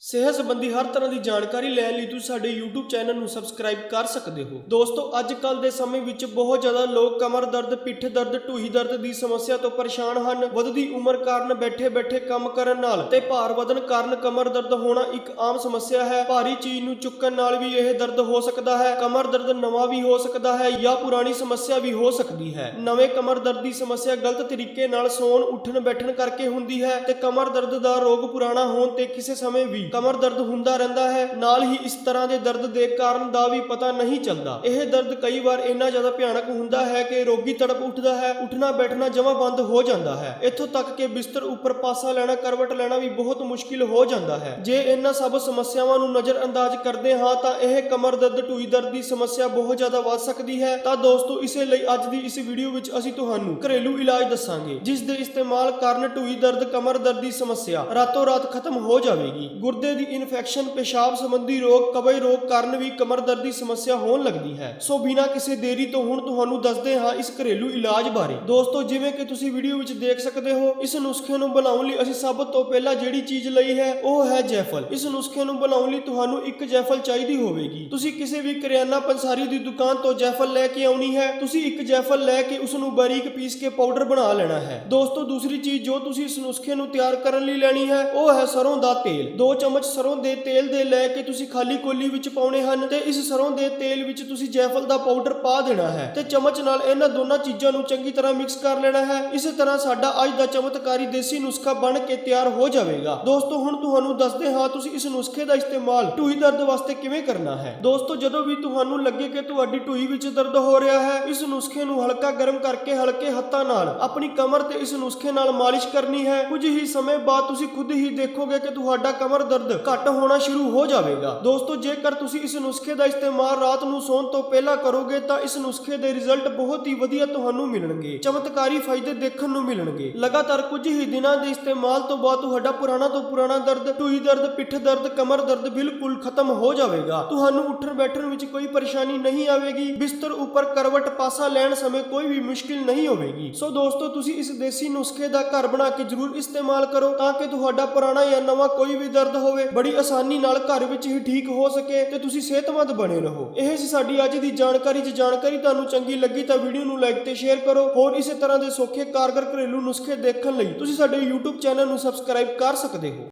ਸਿਹਤ ਸੰਬੰਧੀ ਹਰ ਤਰ੍ਹਾਂ ਦੀ ਜਾਣਕਾਰੀ ਲੈਣ ਲਈ ਤੁਸੀਂ ਸਾਡੇ YouTube ਚੈਨਲ ਨੂੰ ਸਬਸਕ੍ਰਾਈਬ ਕਰ ਸਕਦੇ ਹੋ। ਦੋਸਤੋ ਅੱਜ ਕੱਲ ਦੇ ਸਮੇਂ ਵਿੱਚ ਬਹੁਤ ਜ਼ਿਆਦਾ ਲੋਕ ਕਮਰ ਦਰਦ, ਪਿੱਠ ਦਰਦ, ਢੂਹੀ ਦਰਦ ਦੀ ਸਮੱਸਿਆ ਤੋਂ ਪਰੇਸ਼ਾਨ ਹਨ। ਵੱਧਦੀ ਉਮਰ ਕਾਰਨ ਬੈਠੇ-ਬੈਠੇ ਕੰਮ ਕਰਨ ਨਾਲ ਤੇ ਭਾਰ ਵਧਣ ਕਾਰਨ ਕਮਰ ਦਰਦ ਹੋਣਾ ਇੱਕ ਆਮ ਸਮੱਸਿਆ ਹੈ। ਭਾਰੀ ਚੀਜ਼ ਨੂੰ ਚੁੱਕਣ ਨਾਲ ਵੀ ਇਹ ਦਰਦ ਹੋ ਸਕਦਾ ਹੈ। ਕਮਰ ਦਰਦ ਨਵਾਂ ਵੀ ਹੋ ਸਕਦਾ ਹੈ ਜਾਂ ਪੁਰਾਣੀ ਸਮੱਸਿਆ ਵੀ ਹੋ ਸਕਦੀ ਹੈ। ਨਵੇਂ ਕਮਰ ਦਰਦ ਦੀ ਸਮੱਸਿਆ ਗਲਤ ਤਰੀਕੇ ਨਾਲ ਸੌਣ ਉੱਠਣ ਬੈਠਣ ਕਰਕੇ ਹੁੰਦੀ ਹੈ ਤੇ ਕਮਰ ਦਰਦ ਦਾ ਰੋਗ ਪੁਰਾਣਾ ਹੋਣ ਤੇ ਕਿਸੇ ਸਮੇਂ ਵੀ ਕਮਰ ਦਰਦ ਹੁੰਦਾ ਰਹਿੰਦਾ ਹੈ, ਨਾਲ ਹੀ ਇਸ ਤਰ੍ਹਾਂ ਦੇ ਦਰਦ ਦੇ ਕਾਰਨ ਦਾ ਵੀ ਪਤਾ ਨਹੀਂ ਚੱਲਦਾ। ਇਹ ਦਰਦ ਕਈ ਵਾਰ ਇੰਨਾ ਜ਼ਿਆਦਾ ਭਿਆਨਕ ਹੁੰਦਾ ਹੈ ਕਿ ਰੋਗੀ ਤੜਪ ਉੱਠਦਾ ਹੈ, ਉੱਠਣਾ ਬੈਠਣਾ ਜਮਾ ਬੰਦ ਹੋ ਜਾਂਦਾ ਹੈ। ਇੱਥੋਂ ਤੱਕ ਕਿ ਬਿਸਤਰ ਉੱਪਰ ਪਾਸਾ ਲੈਣਾ, ਕਰਵਟ ਲੈਣਾ ਵੀ ਬਹੁਤ ਮੁਸ਼ਕਿਲ ਹੋ ਜਾਂਦਾ ਹੈ। ਜੇ ਇਹਨਾਂ ਸਭ ਸਮੱਸਿਆਵਾਂ ਨੂੰ ਨਜ਼ਰ ਅੰਦਾਜ਼ ਕਰਦੇ ਹਾਂ, ਤਾਂ ਇਹ ਕਮਰ ਦਰਦ ਟੂਈ ਦਰਦ ਦੀ ਸਮੱਸਿਆ ਬਹੁਤ ਜ਼ਿਆਦਾ ਵੱਧ ਸਕਦੀ ਹੈ। ਤਾਂ ਦੋਸਤੋ, ਇਸੇ ਲਈ ਅੱਜ ਦੀ ਇਸ ਵੀਡੀਓ ਵਿੱਚ ਅਸੀਂ ਤੁਹਾਨੂੰ ਘਰੇਲੂ ਇਲਾਜ ਦੱਸਾਂਗੇ, ਜਿਸ ਦੇ ਇਸਤੇਮਾਲ ਕਾਰਨ ਢੂਈ ਦਰਦ, ਕਮਰ ਦਰਦ ਦੀ ਸਮੱਸਿਆ ਰਾਤੋਂ ਰਾਤ ਖਤਮ ਹੋ ਜਾਵੇਗੀ। ਗੁਰਦੇ ਦੀ ਇਨਫੈਕਸ਼ਨ ਪਿਸ਼ਾਬ ਸੰਬੰਧੀ ਰੋਗ ਕਬਜ਼ ਰੋਗ ਕਾਰਨ ਵੀ ਕਮਰ ਦਰਦ ਦੀ ਸਮੱਸਿਆ ਹੋਣ ਲੱਗਦੀ ਹੈ। ਸੋ ਬਿਨਾਂ ਕਿਸੇ ਦੇਰੀ ਤੋਂ ਹੁਣ ਤੁਹਾਨੂੰ ਦੱਸਦੇ ਹਾਂ ਇਸ ਘਰੇਲੂ ਇਲਾਜ ਬਾਰੇ। ਦੋਸਤੋ, ਜਿਵੇਂ ਕਿ ਤੁਸੀਂ ਵੀਡੀਓ ਵਿੱਚ ਦੇਖ ਸਕਦੇ ਹੋ, ਇਸ ਨੁਸਖੇ ਨੂੰ ਬਣਾਉਣ ਲਈ ਅਸੀਂ ਸਭ ਤੋਂ ਪਹਿਲਾਂ ਜਿਹੜੀ ਚੀਜ਼ ਲਈ ਹੈ, ਉਹ ਹੈ ਜੈਫਲ। ਇਸ ਨੁਸਖੇ ਨੂੰ ਬਣਾਉਣ ਲਈ ਤੁਹਾਨੂੰ ਇੱਕ ਜੈਫਲ ਚਾਹੀਦੀ ਹੋਵੇਗੀ। ਤੁਸੀਂ ਕਿਸੇ ਵੀ ਕਰਿਆਨਾ ਪੰਸਾਰੀ ਦੀ ਦੁਕਾਨ ਤੋਂ ਜੈਫਲ ਲੈ ਕੇ ਆਉਣੀ ਹੈ, ਤੁਸੀਂ ਇੱਕ ਜੈਫਲ ਲੈ ਕੇ ਉਸ ਨੂੰ ਬਾਰੀਕ ਪੀਸ ਕੇ ਪਾਊਡਰ ਬਣਾ ਲੈਣਾ ਹੈ। ਦੋਸਤੋ, ਦੂਸਰੀ ਚੀਜ਼ ਜੋ ਤੁਸੀਂ ਇਸ ਨੁਸਖੇ ਨੂੰ ਤਿਆਰ ਕਰਨ ਲਈ ਲੈਣੀ ਹੈ, ਉਹ ਹੈ ਸਰੋਂ ਦਾ ਤੇਲ। 2 ਚਮਚ ਸਰੋਂ ਦੇ ਤੇਲ ਦੇ ਲੈ ਕੇ ਤੁਸੀਂ ਖਾਲੀ ਕੋਲੀ ਵਿੱਚ ਪਾਉਣੇ ਹਨ ਤੇ ਇਸ ਸਰੋਂ ਦੇ ਤੇਲ ਵਿੱਚ ਤੁਸੀਂ ਜੈਫਲ ਦਾ ਪਾਊਡਰ ਪਾ ਦੇਣਾ ਹੈ ਤੇ ਚਮਚ ਨਾਲ ਇਹਨਾਂ ਦੋਨਾਂ ਚੀਜ਼ਾਂ ਨੂੰ ਚੰਗੀ ਤਰ੍ਹਾਂ ਮਿਕਸ ਕਰ ਲੈਣਾ ਹੈ। ਇਸੇ ਤਰ੍ਹਾਂ ਸਾਡਾ ਅੱਜ ਦਾ ਚਮਤਕਾਰੀ ਦੇਸੀ ਨੁਸਖਾ ਬਣ ਕੇ ਤਿਆਰ ਹੋ ਜਾਵੇਗਾ। ਦੋਸਤੋ, ਹੁਣ ਤੁਹਾਨੂੰ ਦੱਸਦੇ ਹਾਂ ਤੁਸੀਂ ਇਸ ਨੁਸਖੇ ਦਾ ਇਸਤੇਮਾਲ ਢੂਈ ਦਰਦ ਵਾਸਤੇ ਕਿਵੇਂ ਕਰਨਾ ਹੈ। ਦੋਸਤੋ, ਜਦੋਂ ਵੀ ਤੁਹਾਨੂੰ ਲੱਗੇ ਕਿ ਤੁਹਾਡੀ ਢੂਈ ਵਿੱਚ ਦਰਦ ਹੋ ਰਿਹਾ ਹੈ, ਇਸ ਨੁਸਖੇ ਨੂੰ ਹਲਕਾ ਗਰਮ ਕਰਕੇ ਹਲਕੇ ਹੱਥਾਂ ਨਾਲ ਆਪਣੀ ਕਮਰ ਤੇ ਇਸ ਨੁਸਖੇ ਨਾਲ ਮਾਲਿਸ਼ ਕਰਨੀ ਹੈ। ਕੁਝ ਹੀ ਸਮੇਂ ਬਾਅਦ ਤੁਸੀਂ ਖੁਦ ਹੀ ਦੇਖੋਗੇ ਕਿ ਤੁਹਾਡਾ ਕਮਰ ਦਰਦ ਘੱਟ ਹੋਣਾ ਸ਼ੁਰੂ ਹੋ ਜਾਵੇਗਾ। ਦੋਸਤੋ, ਜੇਕਰ ਤੁਸੀਂ ਇਸ ਨੁਸਖੇ ਦਾ ਇਸਤੇਮਾਲ ਰਾਤ ਨੂੰ ਸੌਣ ਤੋਂ ਪਹਿਲਾਂ ਕਰੋਗੇ, ਤਾਂ ਇਸ ਨੁਸਖੇ ਦੇ ਰਿਜ਼ਲਟ ਬਹੁਤ ਹੀ ਵਧੀਆ ਤੁਹਾਨੂੰ ਮਿਲਣਗੇ। ਚਮਤਕਾਰੀ ਫਾਇਦੇ ਦੇਖਣ ਨੂੰ ਮਿਲਣਗੇ। ਲਗਾਤਾਰ ਕੁਝ ਹੀ ਦਿਨਾਂ ਦੇ ਇਸਤੇਮਾਲ ਤੋਂ ਬਾਅਦ ਤੁਹਾਡਾ ਪੁਰਾਣਾ ਤੋਂ ਪੁਰਾਣਾ ਦਰਦ, ਢੂਈ ਦਰਦ, ਪਿੱਠ ਦਰਦ, ਕਮਰ ਦਰਦ ਬਿਲਕੁਲ ਖਤਮ ਹੋ ਜਾਵੇਗਾ। ਤੁਹਾਨੂੰ ਉੱਠਣ ਬੈਠਣ ਵਿੱਚ ਕੋਈ ਪਰੇਸ਼ਾਨੀ ਨਹੀਂ ਆਵੇਗੀ। ਬਿਸਤਰ ਉੱਪਰ ਕਰਵਟ ਪਾਸਾ ਲੈਣ ਸਮੇਂ ਕੋਈ ਵੀ ਮੁਸ਼ਕਿਲ ਨਹੀਂ ਹੋਵੇਗੀ। ਸੋ ਦੋਸਤੋ, ਤੁਸੀਂ ਇਸ ਦੇਸੀ ਨੁਸਖੇ ਦਾ ਘਰ ਬਣਾ ਕੇ ਜ਼ਰੂਰ ਇਸਤੇਮਾਲ ਕਰੋ, ਤਾਂ ਕਿ ਤੁਹਾਡਾ ਪੁਰਾਣਾ ਜਾਂ ਨਵਾਂ ਕੋਈ ਵੀ ਦਰਦ ਹੋਵੇ, ਬੜੀ ਆਸਾਨੀ ਨਾਲ ਘਰ ਵਿੱਚ ਹੀ ਠੀਕ ਹੋ ਸਕੇ ਤੇ ਤੁਸੀਂ ਸਿਹਤਮੰਦ ਬਣੇ ਰਹੋ। ਇਹ ਸੀ ਸਾਡੀ ਅੱਜ ਦੀ ਜਾਣਕਾਰੀ। ਜੇ ਜਾਣਕਾਰੀ ਤੁਹਾਨੂੰ ਚੰਗੀ ਲੱਗੀ ਤਾਂ ਵੀਡੀਓ ਨੂੰ ਲਾਈਕ ਤੇ ਸ਼ੇਅਰ ਕਰੋ। ਹੋਰ ਇਸੇ ਤਰ੍ਹਾਂ ਦੇ ਸੌਖੇ ਕਾਰਗਰ ਘਰੇਲੂ ਨੁਸਖੇ ਦੇਖਣ ਲਈ ਤੁਸੀਂ ਸਾਡੇ YouTube ਚੈਨਲ ਨੂੰ ਸਬਸਕ੍ਰਾਈਬ ਕਰ ਸਕਦੇ ਹੋ।